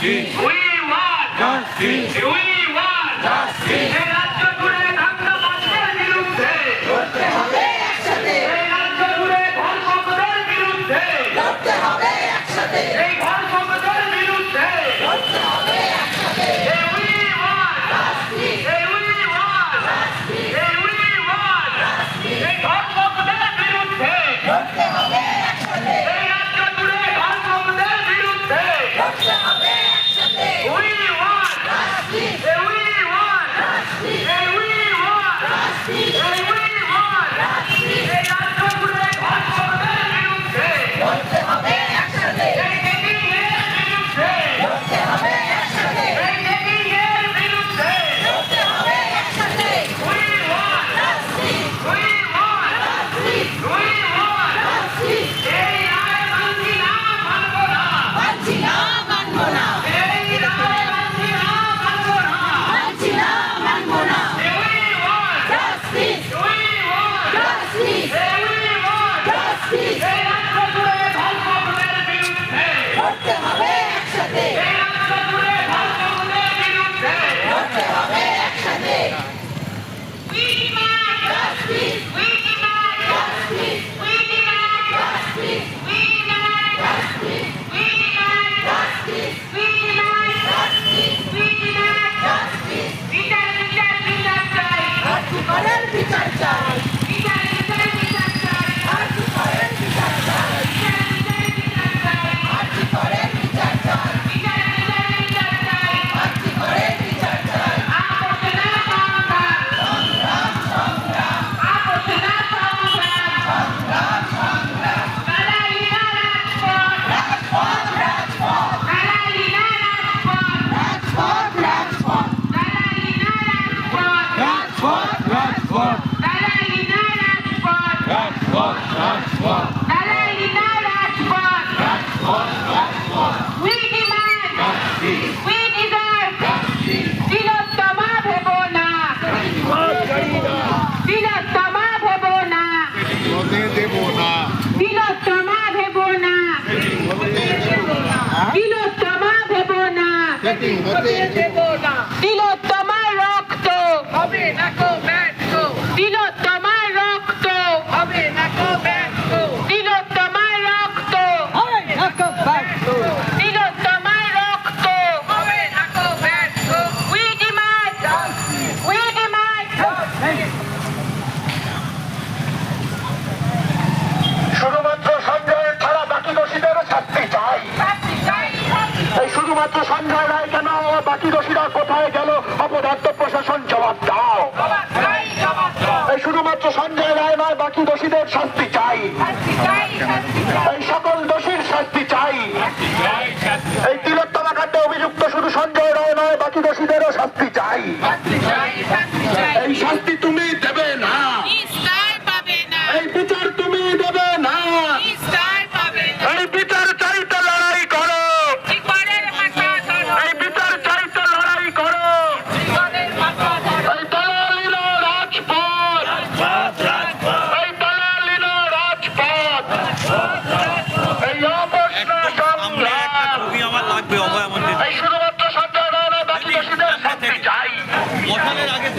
Sim. We want. We Hey! শাস্তি চাই। এই শাস্তি তুমি দেবে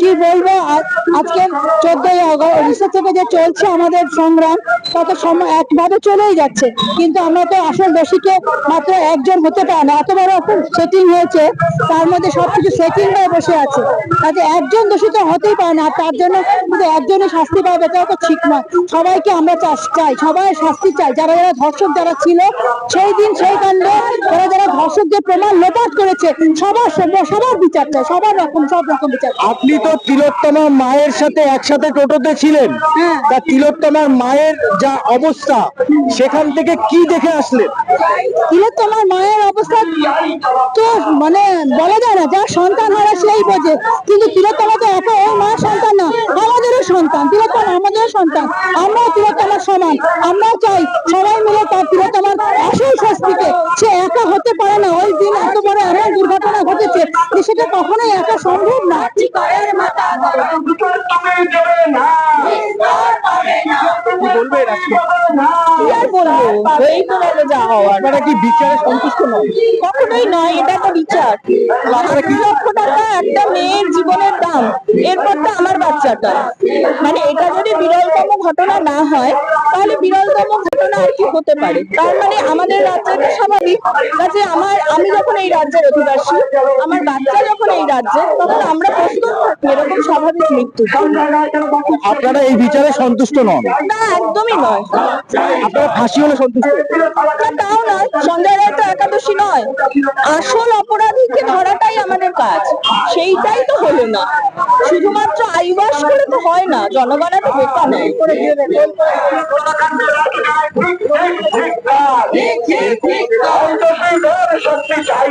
কি বলব? আজ- আজকে চোদ্দই উড়িষ্যা থেকে যে চলছে আমাদের সংগ্রাম তত সময় একভাবে চলেই যাচ্ছে। কিন্তু আমরা তো আসল দোষীকে মাত্র একজন হতে পারে না। এত বড় সেটিং হয়েছে তার মধ্যে সবকিছু সেটিং হয়ে বসে আছে। কাজে একজন দোষী তো হতেই পারে না তার জন্য একজনই শাস্তি পাবে এটাও তো ঠিক নয়। সবাইকে আমরা চাই সবাই শাস্তি চাই। যারা যারা ধর্ষক যারা ছিল সেই দিন সেই কাণ্ড যারা যারা ধর্ষকদের প্রমাণ লোপাট করেছে সবার সবার বিচার চাই সবার রকম সব রকম বিচার। আপনি তো তিলোত্তমা মায়ের সাথে একসাথে টোটোতে ছিলেন। হ্যাঁ। তা তিলোত্তমার মায়ের যা অবস্থা সেখান থেকে কি দেখে আসলেন? তিলোত্তমার মায়ের অবস্থা তো মানে বলা যায় না যার সন্তান হারা সেই বোঝে। কিন্তু তিলোত্তমা তো একা ওই মায়ের সন্তান না। সন্তান তিলোত্তমা আমাদের সন্তান আমরাও তিলোত্তমার সমান আমরাও চাই সবাই মিলে তার তিলোত্তমার আসল শাস্তিকে সে একা হতে পারে না ওই দিন এত বড় এমন দুর্ঘটনা ঘটেছে সেটা কখনোই একা সম্ভব না কি বলবেন আজকে কি? আর বলব? এই তো গেল যা হওয়ার। আপনারা কি বিচারে সন্তুষ্ট নন কখনোই নয় এটা তো বিচার। লক্ষ টাকা একটা মেয়ের জীবনের দাম এরপর তো আমার বাচ্চাটা। মানে এটা যদি বিরলতম ঘটনা না হয় তাহলে বিরলতম ঘটনা আর কি হতে পারে? তার মানে আমাদের রাজ্যে তো স্বাভাবিক কাজে আমার আমি যখন এই রাজ্যের অধিবাসী আমার বাচ্চা যখন এই রাজ্যে তখন আমরা প্রস্তুত থাকি এরকম স্বাভাবিক মৃত্যু। আপনারা এই বিচারে সন্তুষ্ট নন। না একদমই নয়। আপনারা ফাঁসি হলে সন্তুষ্ট তাও নয়। সঞ্জয় রায় তো একাদশী নয়। আসল অপরাধীকে ধরাটাই আমাদের কাজ। সেইটাই তো হলো না। শুধুমাত্র আইবাস করে তো হয় না জনগণের তো বোকা নয় শক্তি চাই।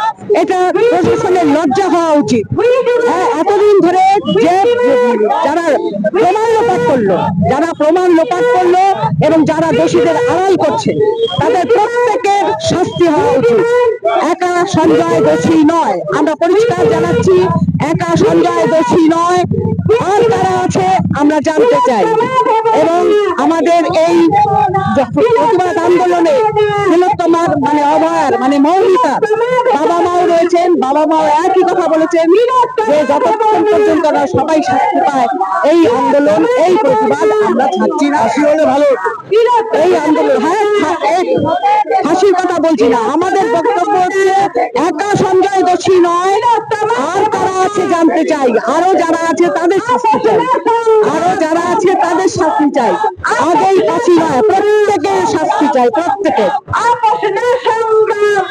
এটা প্রশাসনের লজ্জা হওয়া উচিত। হ্যাঁ এতদিন ধরে যে যারা প্রমাণ লোপাট করল, যারা প্রমাণ লোপাট করল এবং যারা দোষীদের আড়াল করছে, তাদের প্রত্যেকের শাস্তি হওয়া উচিত। একা সঞ্জয় দোষী নয়। আমরা পরিষ্কার জানাচ্ছি, একা সঞ্জয় দোষী নয়। আর কারা আছে আমরা জানতে চাই। এবং আমাদের এই প্রতিবাদ আন্দোলনে তিলোত্তমার মানে অভয়ার মানে বাবা মাও রয়েছেন বাবা মাও একই কথা বলেছেন যে যতক্ষণ পর্যন্ত না সবাই শাস্তি পায় এই আন্দোলন এই প্রতিবাদ আমরা ছাড়ছি না। ফাঁসি হলে ভালো এই আন্দোলন হ্যাঁ হ্যাঁ, ফাঁসির কথা বলছি না। আমাদের বক্তব্য হচ্ছে একা সঞ্জয় দোষী নয় আর কারা আছে জানতে চাই। আরও যারা আছে তাদের শাস্তি চাই। আরও যারা আছে তাদের শাস্তি চাই। আগেই ফাঁসি নয় প্রত্যেকের শাস্তি চাই প্রত্যেকের। আপসের সংগ্রাম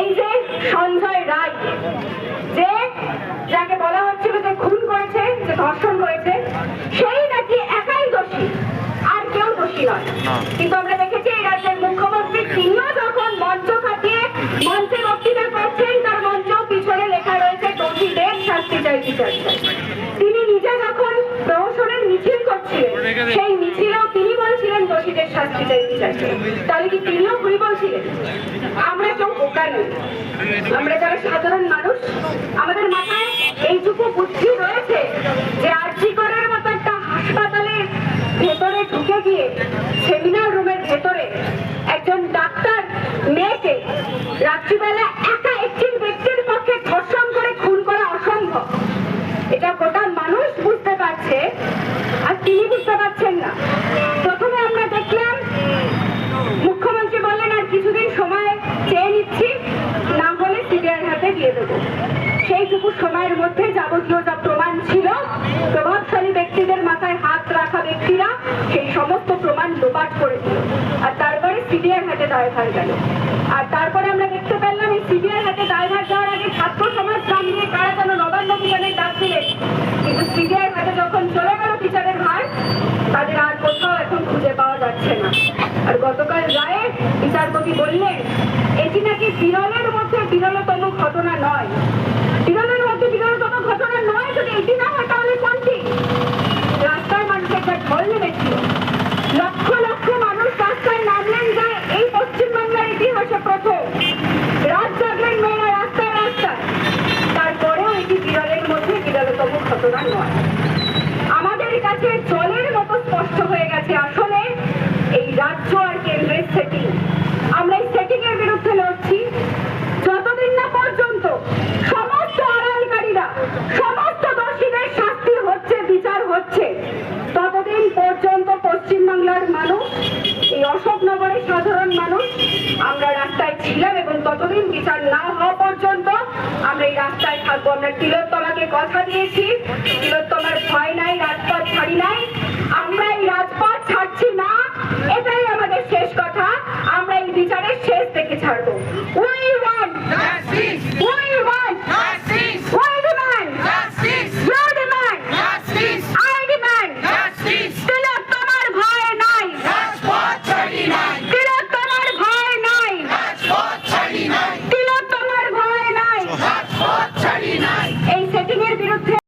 এই যে সঞ্জয় রায় যে যাকে বলা হচ্ছিল যে খুন করেছে যে ধর্ষণ করেছে সেই নাকি একাই দোষী আর কেউ দোষী নয়। কিন্তু আমরা দেখেছি এই রাজ্যের মুখ্যমন্ত্রী তিনিও যখন মঞ্চ খাটিয়ে মঞ্চে বক্তৃতা করছেন তার মঞ্চ পিছনে লেখা রয়েছে দোষীদের শাস্তি চাই বিচার তিনি নিজে যখন প্রহসনের মিছিল করছিলেন সেই দোষীদের শাস্তি তাহলে কি তিনিও ভুল বলছিলেন আমরা কেউ বোকা নই। আমরা যারা সাধারণ মানুষ, আমাদের মাথায় এইটুকু বুদ্ধি রয়েছে যে আর্জি করার মতো একটা হাসপাতালের ভেতরে ঢুকে গিয়ে সেমিনার রুমের ভেতরে একজন ডাক্তার মেয়েকে রাত্রিবেলা একা একটি ব্যক্তির পক্ষে ধর্ষণ করে খুন করা অসম্ভব এটা গোটা মানুষ বুঝতে পারছে আর তিনি বুঝতে পারছেন না প্রথমে আমরা দেখলাম মুখ্যমন্ত্রী বললেন, আর কিছুদিন সময় চেয়ে নিচ্ছি, না হলে সিবিআই হাতে দিয়ে দেবো। সেইটুকু সময়ের মধ্যে যাবতীয় যা প্রমাণ ছিল, প্রভাবশালী ব্যক্তিদের মাথায় হাত রাখা ব্যক্তিরা সেই সমস্ত প্রমাণ লোপাট করে দিল। আর তারপরে সিবিআই হাতে দায়ভার গেল। আর তারপরে আমরা দেখতে পেলাম, এই সিবিআই হাতে দায়ভার যাওয়ার আগে ছাত্র সমাজ নাম দিয়ে কারা যেন নবান্ন অভিযানের ডাক দিলেন। কিন্তু সিবিআই হাতে যখন চলে গেল বিচারের হার, তাদের আর কোথাও এখন খুঁজে পাওয়া যাচ্ছে না। আর গতকাল রায়ে বিচারপতি বললেন এটি নাকি বিরলের মধ্যে বিরলতম ঘটনা নয় বিরলের মধ্যে বিরলতম ঘটনা নয় যদি এটি না হয় তাহলে কোনটি রাস্তায় মানুষের যা ঢল নেমেছিল লক্ষ লক্ষ মানুষ রাস্তায় নামলেন যায় এই পশ্চিমবাংলার ইতিহাসে প্রথম রাত জাগলেন মেয়েরা রাস্তায় রাস্তায় তারপরেও এটি বিরলের মধ্যে বিরলতম ঘটনা নয় আমাদের কাছে জলের মতো স্পষ্ট হয়ে গেছে আসলে এই রাজ্য আর কেন্দ্রের সেটিং আমরা এই সেটিং এর বিরুদ্ধে লড়ছি যতদিন না পর্যন্ত সমস্ত আড়ালকারীরা সমস্ত দোষীদের শাস্তি হচ্ছে বিচার হচ্ছে ততদিন পর্যন্ত পশ্চিমবাংলার মানুষ এই অশোকনগরের সাধারণ মানুষ, আমরা রাস্তায় ছিলাম এবং ততদিন বিচার না হওয়া পর্যন্ত আমরা এই রাস্তায় থাকব। আমরা তিলোত্তমাকে কথা দিয়েছি। তিলোত্তমার ভয় নাই